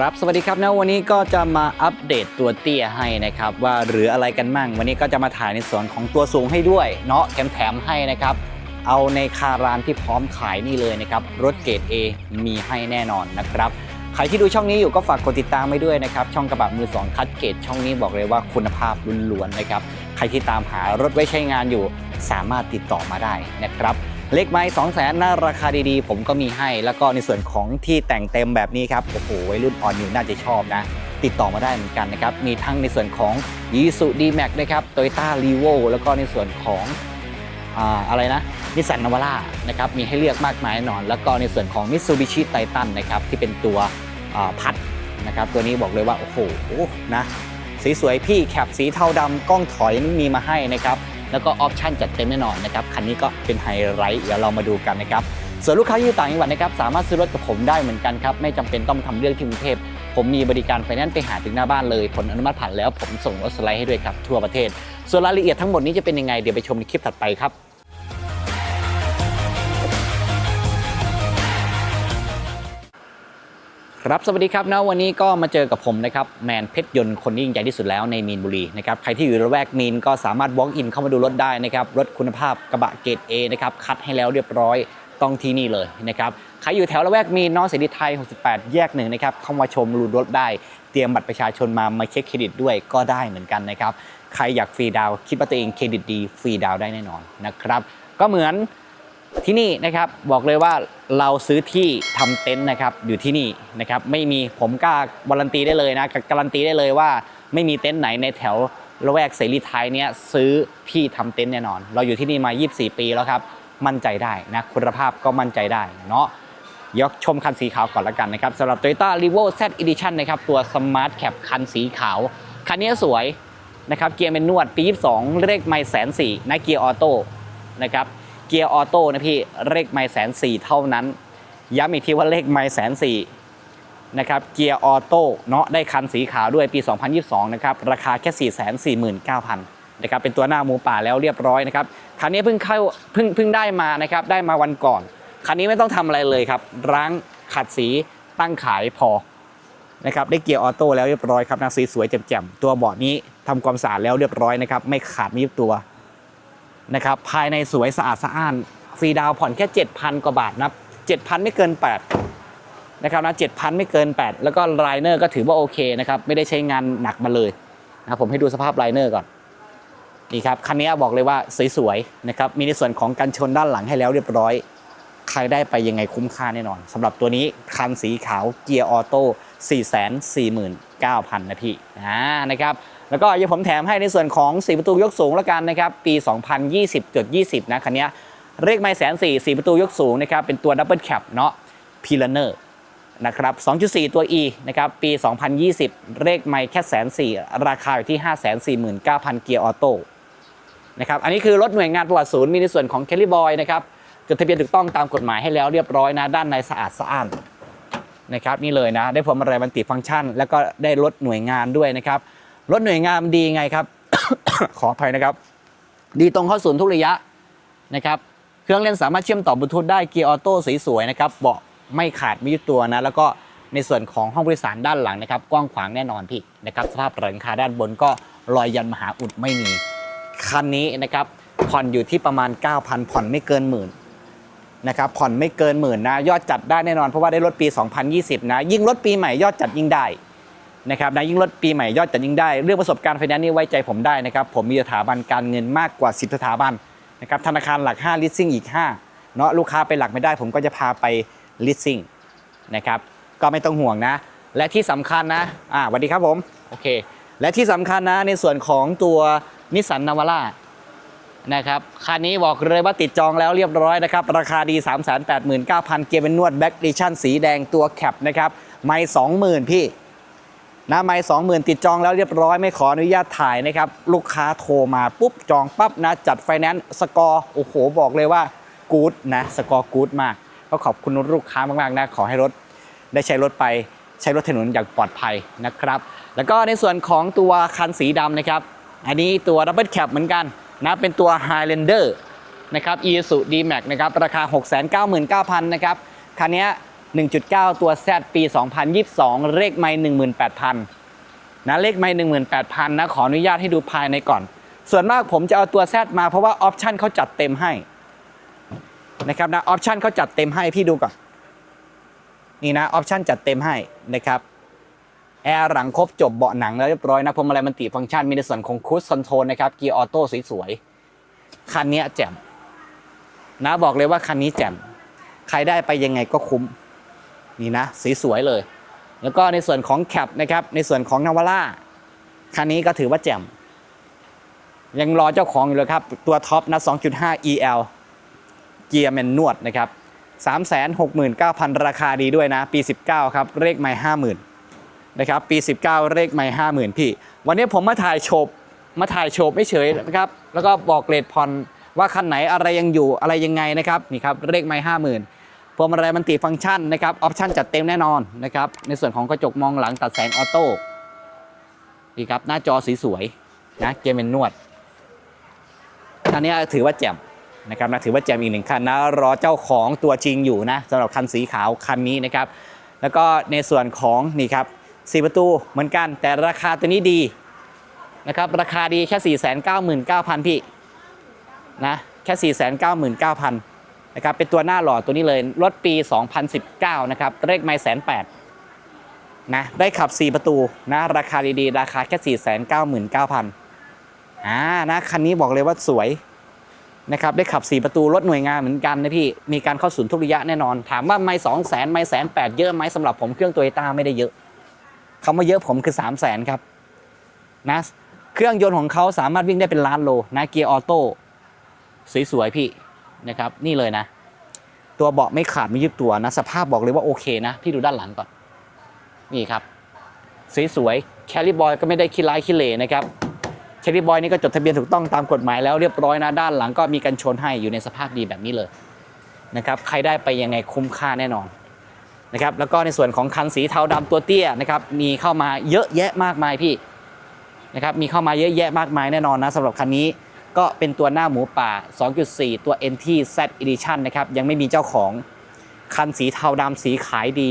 ครับ สวัสดีครับนะวันนี้ก็จะมาอัปเดตตัวเตี้ยให้นะครับ ว่าเหรืออะไรกันมั่ง วันนี้ก็จะมาถ่ายในส่วนของตัวสูงให้ด้วยเนาะแถมแถมให้นะครับ เอาในคารานที่พร้อมขายนี่เลยนะครับ รถเกรด A มีให้แน่นอนนะครับใครที่ดูช่องนี้อยู่ก็ฝากกดติดตามไว้ด้วยนะครับ ช่องกระบะมือสองคัดเกรดช่องนี้บอกเลยว่าคุณภาพล้วนๆนะครับ ใครที่ตามหารถไว้ใช้งานอยู่ สามารถติดต่อมาได้นะครับ เล็กไม้2 0 0 0 0นน่าราคาดีๆ ผมก็มีให้ แล้วก็ในส่วนของที่แต่งเต็มแบบนี้ครับโอ้โหวัยรุ่นอ่อนอยู่น่าจะชอบนะ ติดต่อมาได้เหมือนกันนะครับ มีทั้งในส่วนของ y i s u d m a x นะครับ Toyota r e v o แล้วก็ในส่วนของออะไรนะนิสสันนวาร่านะครับมีให้เลือกมากมายแน่นอน แล้วก็ในส่วนของ Mitsubishi Titan นะครับที่เป็นตัวพัดนะครับตัวนี้บอกเลยว่า โอ้โหนะสีสวยพี่แคปสีเทาดำกล้องถอยนี่มีมาให้นะครับ แล้วก็ออปชั่นจัดเต็มแน่นอนนะครับคันนี้ก็เป็นไฮไลท์เดี๋ยวเรามาดูกันนะครับส่วนลูกค้าที่อยู่ต่างจังหวัดนะครับสามารถซื้อรถกับผมได้เหมือนกันครับไม่จำเป็นต้องทำเรื่องที่กรุงเทพผมมีบริการไฟแนนซ์ไปหาถึงหน้าบ้านเลย ผลอนุมัติผ่านแล้วผมส่งรถสไลด์ให้ด้วยครับทั่วประเทศ ส่วนรายละเอียดทั้งหมดนี้จะเป็นยังไงเดี๋ยวไปชมในคลิปถัดไปครับ ครับ สวัสดีครับนะวันนี้ก็มาเจอกับผมนะครับแมนเพชรยนต์คนยิ่งใหญ่ที่สุดแล้วในมีนบุรีนะครับใครที่อยู่ระแวกมีนก็สามารถ walk in เข้ามาดูรถได้นะครับรถคุณภาพกระบะเกรด A นะครับคัดให้แล้วเรียบร้อยต้องที่นี่เลยนะครับใครอยู่แถวละแวกมีนนองเสรีไทย 68 แยกหนึ่งนะครับเข้ามาชมรูรถได้ เตรียมบัตรประชาชนมามาเช็คเครดิตด้วยก็ได้เหมือนกันนะครับใครอยากฟรีดาวคิดว่าตัวเองเครดิตดีฟรีดาวได้แน่นอนนะครับก็เหมือน ที่นี่นะครับบอกเลยว่าเราซื้อที่ทำเต็นท์นะครับอยู่ที่นี่นะครับไม่มีผมกล้าการันตีได้เลยนะการันตีได้เลยว่า ไม่มีเต็นท์ไหนในแถวละแวกเสรีไทยเนี้ยซื้อที่ทำเต็นท์แน่นอน เราอยู่ที่นี่มา 24 ปีแล้วครับมั่นใจได้นะคุณภาพก็มั่นใจได้เนาะยกชมคันสีขาวก่อนละกันนะครับสำหรับ Toyota r e v o Z Edition นะครับตัว Smart Cap คันสีขาว คันนี้สวยนะครับเกียร์เป็นนวดปี 22 เลขไม่แสนสี่นะเกียร์ออโต้นะครับ เกียร์ออโต้นะพี่เลขไม่แสนสี่เท่านั้น ย้ำอีกทีว่าเลขไม่แสนสี่นะครับเกียร์ออโต้เนาะได้คันสีขาวด้วยปี 2022 นะครับ ราคาแค่ 4 4 9 0 0 0 นะครับ เป็นตัวหน้าหมูป่าแล้วเรียบร้อยนะครับ คันนี้เพิ่งเข้าเพิ่งเพิ่งได้มานะครับ ได้มาวันก่อน คันนี้ไม่ต้องทำอะไรเลยครับล้างขัดสีตั้งขายพอนะครับได้เกียร์ออโต้แล้วเรียบร้อยครับนะสีสวยแจ่มๆตัวเบาะนี้ทำความสะอาดแล้วเรียบร้อยนะครับไม่ขาดไม่ยุบตัว นะครับภายในสวยสะอาดสะอ้านฟรีดาวผ่อนแค่ 7,000 กว่าบาทนะ7,000 ไม่เกิน 8 นะครับนะ7,000 ไม่เกิน 8 แล้วก็ไลเนอร์ก็ถือว่าโอเคนะครับ ไม่ได้ใช้งานหนักมาเลยนะผมให้ดูสภาพไลเนอร์ก่อนนี่ครับคันนี้บอกเลยว่าสวยๆนะครับมีในส่วนของกันชนด้านหลังให้แล้วเรียบร้อย ใครได้ไปยังไงคุ้มค่าแน่นอนสำหรับตัวนี้คันสีขาวเกียร์ออโต้449,000นะพี่อ่านะครับ แล้วก็ยังผมแถมให้ในส่วนของ 4 ประตูยกสูงแล้วกันนะครับ ปี 2020เกิด20 นะคันนี้เลขไม่แสนสี่สี่ประตูยกสูงนะครับ เป็นตัวดับเบิลแคปเนาะพีลเนอร์นะครับ 2.4 ตัว E นะครับ ปี 2020 เลขไม่แค่แสนสี่ราคาอยู่ที่ 549,000 เกียร์ออโต้นะครับ อันนี้คือรถหน่วยงานประวัติศูนย์มีในส่วนของเคลลี่บอยนะครับจดทะเบียนถูกต้องตามกฎหมายให้แล้วเรียบร้อยนะ ด้านในสะอาดสะอ้านนะครับนี่เลยนะ ได้พวงมาลัยมันติฟังก์ชัน แล้วก็ได้รถหน่วยงานด้วยนะครับ รถหน่วยงานมันดีไงครับ ขออภัยนะครับ ดีตรงเข้าศูนย์ทุกระยะนะครับ เครื่องเล่นสามารถเชื่อมต่อบลูทูธได้เกียร์ออโต้สวยๆนะครับเบาะไม่ขาดไม่ยุบตัวนะ แล้วก็ในส่วนของห้องผู้โดยสารด้านหลังนะครับ กว้างขวางแน่นอนพี่นะครับสภาพหลังคาด้านบนก็รอยยันมหาอุดไม่มีคันนี้นะครับผ่อนอยู่ที่ประมาณ 9,000 ผ่อนไม่เกินหมื่นนะครับผ่อนไม่เกินหมื่นนะ ยอดจัดได้แน่นอนเพราะว่าได้รถปี 2020 นะ ยิ่งรถปีใหม่ยอดจัดยิ่งได้ นะครับนะยิ่งรถปีใหม่ยอดจัดยิ่งได้ เรื่องประสบการณ์ไฟแนนซ์นี่ไว้ใจผมได้นะครับ ผมมีสถาบันการเงินมากกว่า 10 สถาบันนะครับ ธนาคารหลัก5ลิสซิ่งอีก 5 เนาะลูกค้าไปหลักไม่ได้ ผมก็จะพาไปลิสซิ่งนะครับ ก็ไม่ต้องห่วงนะ และที่สำคัญนะ อ่าสวัสดีครับผม โอเค และที่สำคัญนะในส่วนของตัวนิสสันนาวาร่านะครับ คันนี้บอกเลยว่าติดจองแล้วเรียบร้อยนะครับ ราคาดี 389,000 เกียร์เป็นนวดแบ็กดิชั่นสีแดงตัวแคปนะครับ ไม่20,000 พี่ นะไม่20,000ติดจองแล้วเรียบร้อยไม่ขออนุญาตถ่ายนะครับ ลูกค้าโทรมาปุ๊บจองปั๊บนะ จัดไฟแนนซ์สกอร์โอ้โหบอกเลยว่ากู๊ดนะสกอร์กู๊ดมาก ก็ขอบคุณลูกค้ามากๆนะขอให้รถได้ใช้รถไปใช้รถถนนอย่างปลอดภัยนะครับ แล้วก็ในส่วนของตัวคันสีดำนะครับ อันนี้ตัว Double Cap เหมือนกันนะเป็นตัว Highlander นะครับ Isuzu D-Max นะครับราคา 699,000นะครับคันนี้ 1.9 ตัว Z ปี 2022 เลขไม่18,000 นะเลขไม่18,000 นะ ขออนุญาตให้ดูภายในก่อน ส่วนมากผมจะเอาตัว Z มาเพราะว่าออปชันเขาจัดเต็มให้นะครับนะออปชันเขาจัดเต็มให้พี่ดูก่อน นี่นะออปชันจัดเต็มให้นะครับแอร์หลังครบจบเบาะหนังแล้วเรียบร้อยนะพวงมาลัยมันติฟังก์ชันมีในส่วนของคูสคอนโทรลนะครับเกียร์ออโต้สวยๆ คันนี้แจ่มนะบอกเลยว่าคันนี้แจ่ม ใครได้ไปยังไงก็คุ้ม นี่นะสีสวยเลย แล้วก็ในส่วนของแคปนะครับในส่วนของนาวาร่าคันนี้ก็ถือว่าแจ่มยังรอเจ้าของอยู่เลยครับ ตัวท็อปนะ 2.5 EL เกียร์แมนนวดนะครับ 369,000 ราคาดีด้วยนะ ปี 19 ครับเลขไม่ 50,000 นะครับ ปี 19เลขไม่ 50,000 พี่ วันนี้ผมมาถ่ายโฉบมาถ่ายโฉบไม่เฉยนะครับ แล้วก็บอกเกรดผ่อนว่าคันไหนอะไรยังอยู่อะไรยังไงนะครับ นี่ครับเลขไม่ 50,000 พวงมาลัยมันติฟังก์ชันนะครับออปชันจัดเต็มแน่นอนนะครับในส่วนของกระจกมองหลังตัดแสงออโต้นี่ครับหน้าจอสีสวยนะเกมเป็นนวดอันนี้ถือว่าแจ่มนะครับนะถือว่าแจ่มอีกหนึ่งคันนะรอเจ้าของตัวจริงอยู่นะสำหรับคันสีขาวคันนี้นะครับแล้วก็ในส่วนของนี่ครับสีประตูเหมือนกันแต่ราคาตัวนี้ดีนะครับราคาดีแค่ 4 9 9 0 0 0 พี่นะแค่ 4 9 9 0 0 0 นะครับเป็นตัวหน้าหล่อตัวนี้เลยรถปี 2019 นะครับเลขไม่แสนแปดนะได้ขับ 4 ประตูนะราคาดีๆ ราคาแค่ 4 9 9 0 0 0อ่านะคันนี้บอกเลยว่าสวยนะครับได้ขับ 4 ประตูรถหน่วยงานเหมือนกันนะพี่ มีการเข้าศูนย์ทุกระยะแน่นอน ถามว่าไม่2 0 0 0 0ไม่แสนแปดเยอะไหมสำหรับผมเครื่องโตโยต้าไม่ได้เยอะคำว่าเยอะผมคือ3 0 0 0 0 0ครับนะเครื่องยนต์ของเขาสามารถวิ่งได้เป็นล้านโลนะเกียร์ออโต้สวยๆพี่ นะครับนี่เลยนะ ตัวเบาะไม่ขาดไม่ยึดตัวนะ สภาพบอกเลยว่าโอเคนะพี่ดูด้านหลังก่อน นี่ครับ สวยๆแคลิบอยก็ไม่ได้ขี้ร้ายขี้เหร่นะครับแคลิบอยนี่ก็จดทะเบียนถูกต้องตามกฎหมายแล้วเรียบร้อยนะด้านหลังก็มีกันชนให้อยู่ในสภาพดีแบบนี้เลยนะครับใครได้ไปยังไงคุ้มค่าแน่นอนนะครับแล้วก็ในส่วนของคันสีเทาดำตัวเตี้ยนะครับมีเข้ามาเยอะแยะมากมายพี่นะครับมีเข้ามาเยอะแยะมากมายแน่นอนนะสำหรับคันนี้ ก็เป็นตัวหน้าหมูป่า 2.4 ตัว NT Z Edition นะครับยังไม่มีเจ้าของคันสีเทาดำสีขายดี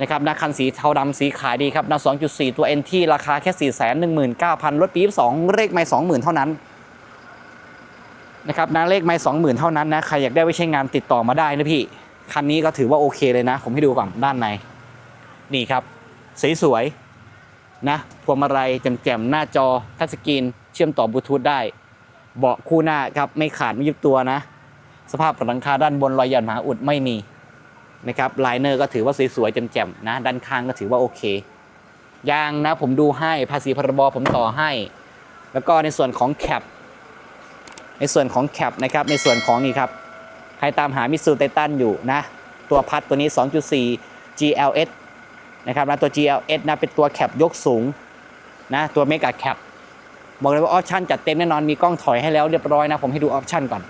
นะครับนะคันสีเทาดำสีขายดีครับนะ2.4 ตัว NT ราคาแค่ 419,000 รถปี2เลขไม่20,000 เท่านั้นนะครับนะเลขไม่20,000 เท่านั้นนะใครอยากได้ไว้ใช้งานติดต่อมาได้นะพี่ คันนี้ก็ถือว่าโอเคเลยนะ ผมให้ดูก่อนด้านใน นี่ครับสีสวยๆนะพวงมาลัยแจ่มๆหน้าจอทัชสกรีน เชื่อมต่อบลูทูธได้ เบาะคู่หน้าครับไม่ขาดไม่ยุบตัวนะ สภาพหลังคาด้านบนรอยหยันหมาอุดไม่มีนะครับไลเนอร์ก็ถือว่าสวยๆแจ่มๆนะด้านข้างก็ถือว่าโอเคยางนะผมดูให้ภาษีพรบผมต่อให้ แล้วก็ในส่วนของแคปในส่วนของแคปนะครับในส่วนของนี่ครับใครตามหามิสูไททันอยู่นะ ตัวพัดตัวนี้ 2.4 GLS นะครับนะตัว GLS นะเป็นตัวแคปยกสูงนะตัวเมกะแคป บอกเลยว่าออปชันจัดเต็มแน่นอนมีกล้องถอยให้แล้วเรียบร้อยนะผมให้ดูออปชันก่อน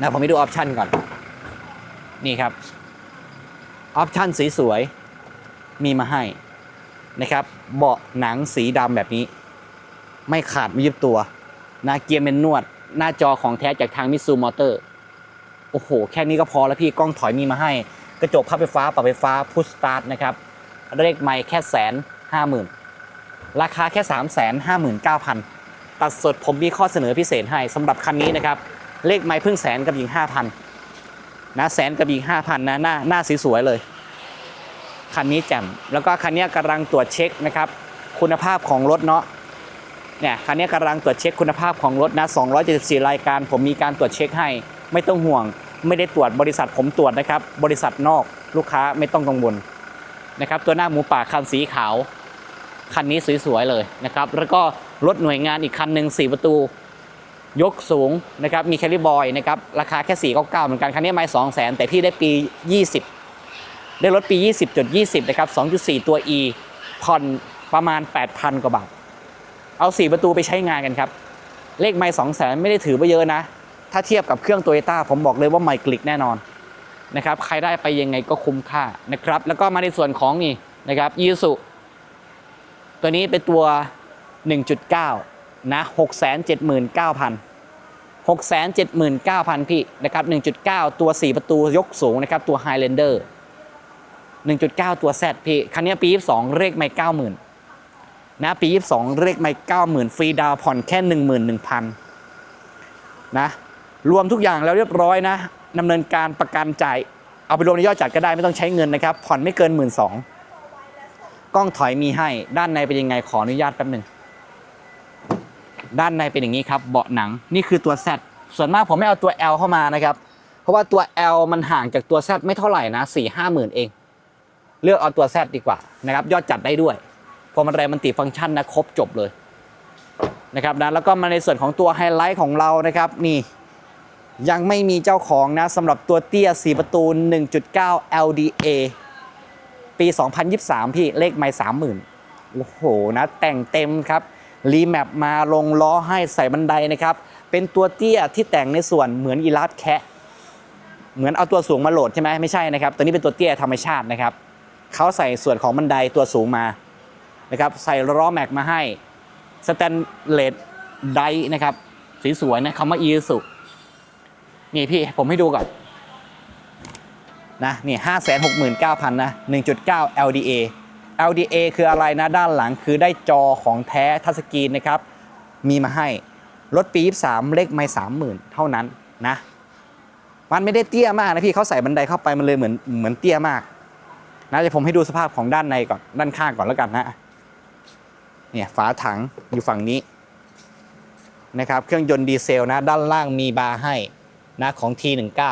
นะผมให้ดูออปชันก่อน นี่ครับออปชันสวยๆมีมาให้นะครับ เบาะหนังสีดำแบบนี้ ไม่ขาดไม่ยึดตัวนะเกียร์เมนนวด หน้าจอของแท้จากทางมิซูมอเตอร์โอ้โห แค่นี้ก็พอแล้วพี่กล้องถอยมีมาให้ กระจกพับไฟฟ้าปรับไฟฟ้าพุชสตาร์ทนะครับ เลขไม่แค่แสนห้าหมื่น ราคาแค่ 3 5 9 0 0 0 ตัดสดผมมีข้อเสนอพิเศษให้สำหรับคันนี้นะครับ เลขไม้พิ่งแสนกับยิง 5,000 นะแสนกับยิง 5,000 นะหน้าหน้าสวยเลย คันนี้แจ่มแล้วก็คันนี้กำลังตรวจเช็คนะครับ คุณภาพของรถเนาะเนี่ยคันนี้กำลังตรวจเช็คคุณภาพของรถนะ 274 รายการ ผมมีการตรวจเช็คให้ ไม่ต้องห่วง ไม่ได้ตรวจบริษัทผมตรวจนะครับ บริษัทนอกลูกค้าไม่ต้องกังวลนะครับ ตัวหน้าหมูป่าคันสีขาว คันนี้สวยๆเลยนะครับ แล้วก็รถหน่วยงานอีกคันหนึ่ง4 ประตู ยกสูงนะครับ มีแคลิบอยนะครับ ราคาแค่ 499 เหมือนกัน คันนี้ไม่2 0 0 0 0 0แต่พี่ได้ปี 20 ได้รถปี 20.20 นะครับ 2.4 ตัว E ผ่อนประมาณ 8,000 กว่าบาท เอา 4 ประตูไปใช้งานกันครับ เลขไม่2 0 0 0 0 0 ไม่ได้ถือว่าเยอะนะ ถ้าเทียบกับเครื่องโตโยต้าผมบอกเลยว่าไม่กลิกแน่นอนนะครับ ใครได้ไปยังไงก็คุ้มค่านะครับ แล้วก็มาในส่วนของนี่นะครับยีสุ ตัวนี้เป็นตัว 1.9 นะ 679,000 679,000 พี่นะครับ 1.9 ตัว 4 ประตูยกสูงนะครับ ตัว Highlander 1.9 ตัว Z พี่ คันนี้ปี 22 เลขไม่ 90,000 นะ ปี 22 เลขไม่ 90,000 ฟรีดาวผ่อนแค่ 11,000 นะ รวมทุกอย่างแล้วเรียบร้อยนะดำเนินการประกันจ่าย เอาไปรวมในยอดจัดก็ได้ไม่ต้องใช้เงินนะครับ ผ่อนไม่เกิน 1 2ื่น กล้องถอยมีให้ ด้านในเป็นยังไงขออนุญาตแป๊บหนึ่งด้านในเป็นอย่างนี้ครับ เบาะหนังนี่คือตัว Z ส่วนมากผมไม่เอาตัว L เข้ามานะครับ เพราะว่าตัว L มันห่างจากตัว Z ไม่เท่าไหร่นะ4 5หมื่นเอง เลือกเอาตัว Z ดีกว่านะครับ ยอดจัดได้ด้วยพอมันแรงมันติฟังก์ชันนะครบจบเลยนะครับนะแล้วก็มาในส่วนของตัวไฮไลท์ของเรานะครับนี่ยังไม่มีเจ้าของนะสำหรับตัวเตี้ย 4 ประตู 1.9 LDA ปี 2023 พี่เลขไม่30,000โอ้โหนะแต่งเต็มครับรีแมปมาลงล้อให้ใส่บันไดนะครับ เป็นตัวเตี้ยที่แต่งในส่วนเหมือนอีลาสแคะเหมือนเอาตัวสูงมาโหลดใช่ไหมไม่ใช่นะครับ ตัวนี้เป็นตัวเตี้ยธรรมชาตินะครับเขาใส่ส่วนของบันไดตัวสูงมานะครับใส่ล้อแม็กมาให้สแตนเลสไดนะครับสีสวยนะคำว่าอีสุนี่พี่ผมให้ดูก่อน นะนี่ห้าแสนหกหมื่นเก้าพันนะหนึ่งจุดเก้า LDA LDA คืออะไรนะด้านหลังคือได้จอของแท้ทัชสกรีนนะครับ มีมาให้ รถปี 23 เลขไม่ 30,000 เท่านั้นนะ มันไม่ได้เตี้ยมากนะพี่เขาใส่บันไดเข้าไปมันเลยเหมือนเหมือนเตี้ยมากนะเดี๋ยวผมให้ดูสภาพของด้านในก่อนด้านข้างก่อนแล้วกันนะเนี่ยฝาถังอยู่ฝั่งนี้นะครับ เครื่องยนต์ดีเซลนะ ด้านล่างมีบาร์ให้นะของ T19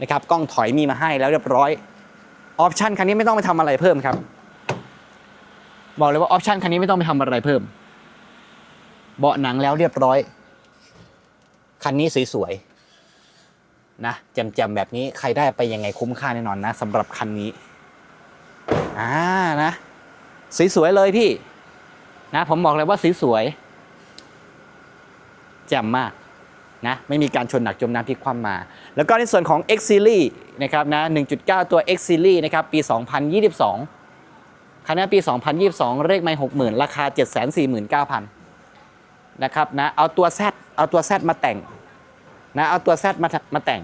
นะครับกล้องถอยมีมาให้แล้วเรียบร้อยออปชันคันนี้ไม่ต้องไปทำอะไรเพิ่มครับ บอกเลยว่าออปชันคันนี้ไม่ต้องไปทำอะไรเพิ่ม เบาะหนังแล้วเรียบร้อย คันนี้สวยๆนะแจมๆแบบนี้ใครได้ไปยังไงคุ้มค่าแน่นอนนะสำหรับคันนี้อ่านะ สวยๆเลยพี่ นะ ผมบอกเลยว่าสวยๆแจ่มมาก นะไม่มีการชนหนักจมน้ำพลิกคว่ำมา แล้วก็ในส่วนของ X Series นะครับนะ 1.9 ตัว X Series นะครับปี 2022 คันนี้ปี 2022 เลขไม่60,000 ราคา 749,000 นะครับนะเอาตัว Z เอาตัว Z มาแต่งนะเอาตัว Z มามาแต่ง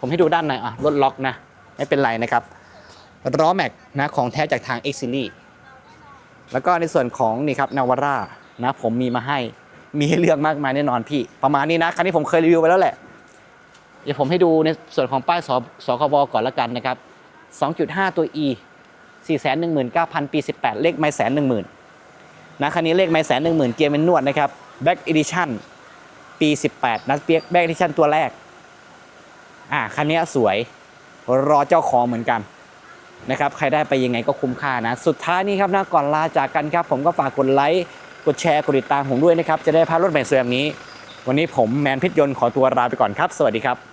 ผมให้ดูด้านในอะรถล็อกนะไม่เป็นไรนะครับล้อแม็กนะของแท้จากทาง X Series แล้วก็ในส่วนของนี่ครับนาวาร่านะผมมีมาให้ มีให้เลือกมากมายแน่นอนพี่ ประมาณนี้นะคันนี้ผมเคยรีวิวไปแล้วแหละ เดี๋ยวผมให้ดูในส่วนของป้ายสสคบก่อนละกันนะครับ 2.5 ตัว E 419,000 ปี 18 เลขไม่แสนหนึ่งหมื่นนะคันนี้เลขไม่แสนหนึ่งหมื่นเกียร์เป็นนวดนะครับ Back Edition ปี 18 นะเปียก Back Edition ตัวแรก อ่าคันนี้สวยรอเจ้าของเหมือนกันนะครับ ใครได้ไปยังไงก็คุ้มค่านะ สุดท้ายนี้ครับนะก่อนลาจากกันครับ ผมก็ฝากกดไลค์ กดแชร์กดติดตามผมด้วยนะครับ จะได้พารถใหม่สวยแบบนี้ วันนี้ผมแมนพิทยนต์ขอตัวลาไปก่อนครับ สวัสดีครับ